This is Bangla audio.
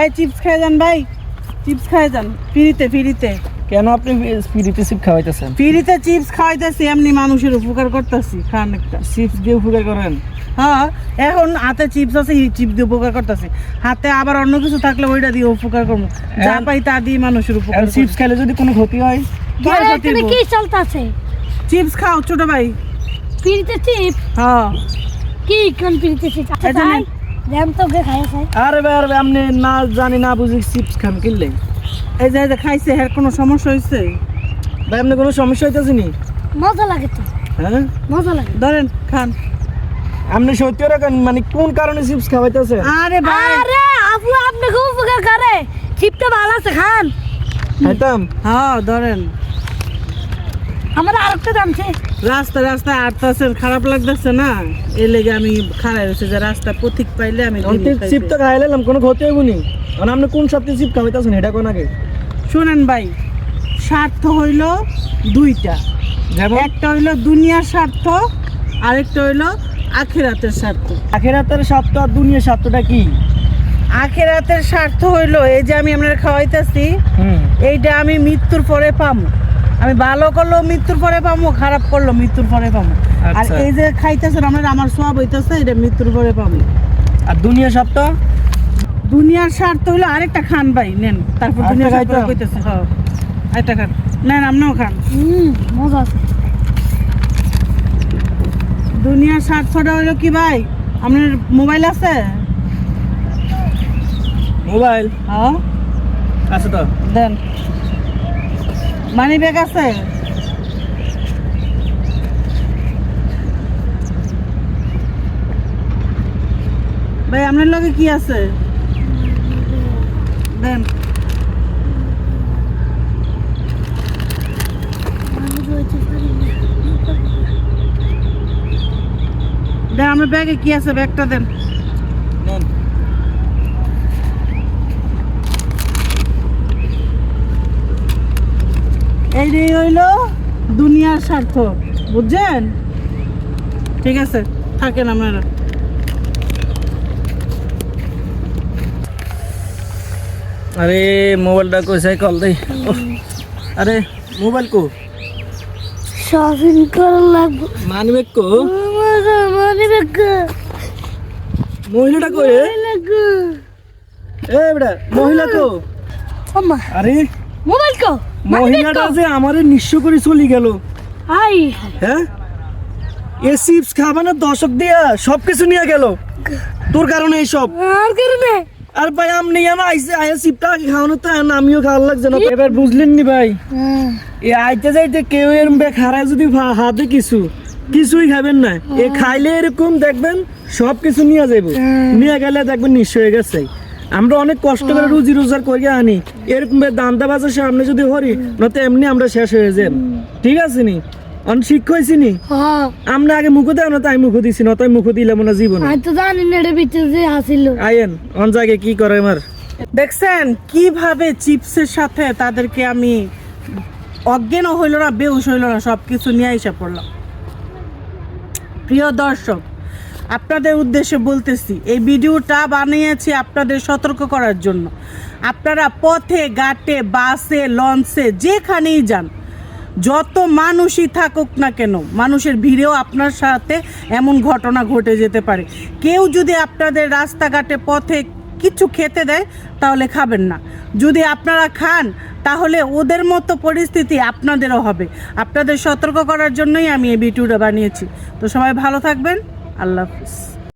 এই চিপস খেয়ে যান ভাই চিপস খেয়ে যান ফ্রিতে ফ্রিতে। কেন আপনি স্পিরিটে সিপ খাওয়াইতেছেন? ফ্রিতে চিপস খাওয়াইতেছি এমনি মানুষের উপকার করতেছি খান একটা। চিপস দিয়ে উপকার করেন? হ্যাঁ এখন হাতে চিপস আছে এই চিপস দিয়ে উপকার করতেছি। হাতে আবার অন্য কিছু থাকলে ওইটা দিয়ে উপকার করব। যা পাই তা দিয়ে মানুষের উপকার চিপস খেলে যদি কোনো ক্ষতি হয়? হইবো? কি চলতেছে? চিপস খাও ছোট ভাই। পিড়িতে চিপ হ্যাঁ। কি কোন পিড়িতে চিপ আচ্ছা র্যাম তো গে খাই খাই। আরে ভাই আরে আপনি না জানি না বুঝি চিপস খান কিনলে। এই যে এই যে খাইছে এর কোনো সমস্যা হয়েছে ভাই আপনি কোনো সমস্যা হইতেছে নি? মজা লাগে তো। হ্যাঁ? মজা লাগে। ধরেন খান। আপনি সত্যি রাখেন মানে কোন কারণে চিপস খাওয়াইতেছে আরে ভাই। আরে আপু আপনি খুব উপকার করে। চিপটা ভালো আছে খান। খাইতাম? হ্যাঁ ধরেন। আমার আরেকটা দাম আছে রাস্তা রাস্তায় আটতাছেন খারাপ লাগতেছে না? এই লেগে আমি খারাপ হয়েছে যে রাস্তা পথিক পাইলে আমি। চিপ তো খাইলাম কোনো ক্ষতি হইব নি। কারণ আপনি কোন সপ্তাহে চিপ খাওয়াইতেছেন এটা কোন আগে? শুনেন ভাই স্বার্থ হইল দুইটা। যেমন একটা হইল দুনিয়ার স্বার্থ আরেকটা হইল আখেরাতের স্বার্থ। আখেরাতের স্বার্থ আর দুনিয়ার স্বার্থটা কি? আখেরাতের স্বার্থ হইল এই যে আমি আপনার খাওয়াইতেছি এইটা আমি মৃত্যুর পরে পামু। আমি ভালো করল মৃত্যুর পরে পাবো খারাপ করল মৃত্যুর পরে পাবো আর আচ্ছা। এই যে খাইতেছেন আমরা আমার সব হইতেছে এটা মৃত্যুর পরে পাবো আর দুনিয়ার স্বার্থ দুনিয়ার স্বার্থ হইল আরেকটা খান ভাই নেন। তারপর স্বার্থ খাইতাম? কইতেছে হ্যাঁ। আরেকটা খান। নেন আপনিও খান। হুম মজা আছে। দুনিয়ার স্বার্থটা হইল কি ভাই? আপনার মোবাইল আছে? মোবাইল? হ্যাঁ। আছে তো? দেন। মানি ব্যাগ আছে? ভাই, আপনার লগে কি আছে? দেন। আমি রইতে পারি না দেন, আপনার ব্যাগে কি আছে? ব্যাগটা দেন। এইটাই হইল দুনিয়ার স্বার্থ বুঝছেন? ঠিক আছে থাকেন আপনারা। আরে মোবাইলটা কইসাই কল দেই? আরে মোবাইল কো শপিং করা লাগবে। মানবেক কো আমার মনে বেগ মহিলাটা কই এ বেটা মহিলা কো আম্মা আরে। মোবাইল কো মহিলাটা যে আমারে নিঃস্ব করে চলে গেল। আই হ্যাঁ? এ চিপস খাবে না দশক দিয়া সব কিছু নিয়ে গেল। তোর কারণে এই সব আর কারণে? আর ভাই আপনি আমার আইসে আয়া চিপটা খাওয়ানো তো আমিও খাওয়ার লাগছে না। এবার বুঝলেন নি ভাই এ আইতে যাইতে কেউ এরম বে খারায় যদি হাতে কিছু কিছুই খাবেন না। এ খাইলে এরকম দেখবেন সব কিছু নিয়ে যাইব। নিয়ে গেলে দেখবেন নিঃস্ব হয়ে গেছে। আমরা অনেক কষ্ট করে রুজি রোজগার করিয়া আনি। এরকম দান্দা বাজার সামনে যদি হরি নয়তো এমনি আমরা শেষ হয়ে যাই। ঠিক আছে নি? অনেক শিক্ষা হয়েছি নি? হ্যাঁ। আমরা আগে মুখ দেয় না তাই মুখ দিছি না তাই মুখ দিলাম না জীবনে। আমি তো জানি না এটা ভিতরে যে আসিল অন জায়গায় কি করে আমার? দেখছেন কীভাবে চিপসের সাথে তাদেরকে আমি অজ্ঞানও হইল না বেউস হইল না সব কিছু নিয়ে এসে পড়লাম। প্রিয় দর্শক আপনাদের উদ্দেশ্যে বলতেছি, এই ভিডিওটা বানিয়েছি আপনাদের সতর্ক করার জন্য। আপনারা পথে, ঘাটে, বাসে, লঞ্চে, যেখানেই যান, যত মানুষই থাকুক না কেন, মানুষের ভিড়েও আপনার সাথে এমন ঘটনা ঘটে যেতে পারে। কেউ যদি আপনাদের রাস্তাঘাটে পথে কিছু খেতে দেয়, তাহলে খাবেন না। যদি আপনারা খান, তাহলে ওদের মতো পরিস্থিতি আপনাদেরও হবে। আপনাদের সতর্ক করার জন্যই আমি এই ভিডিওটা বানিয়েছি। তো সবাই ভালো থাকবেন। আল্লাহ হাফিজ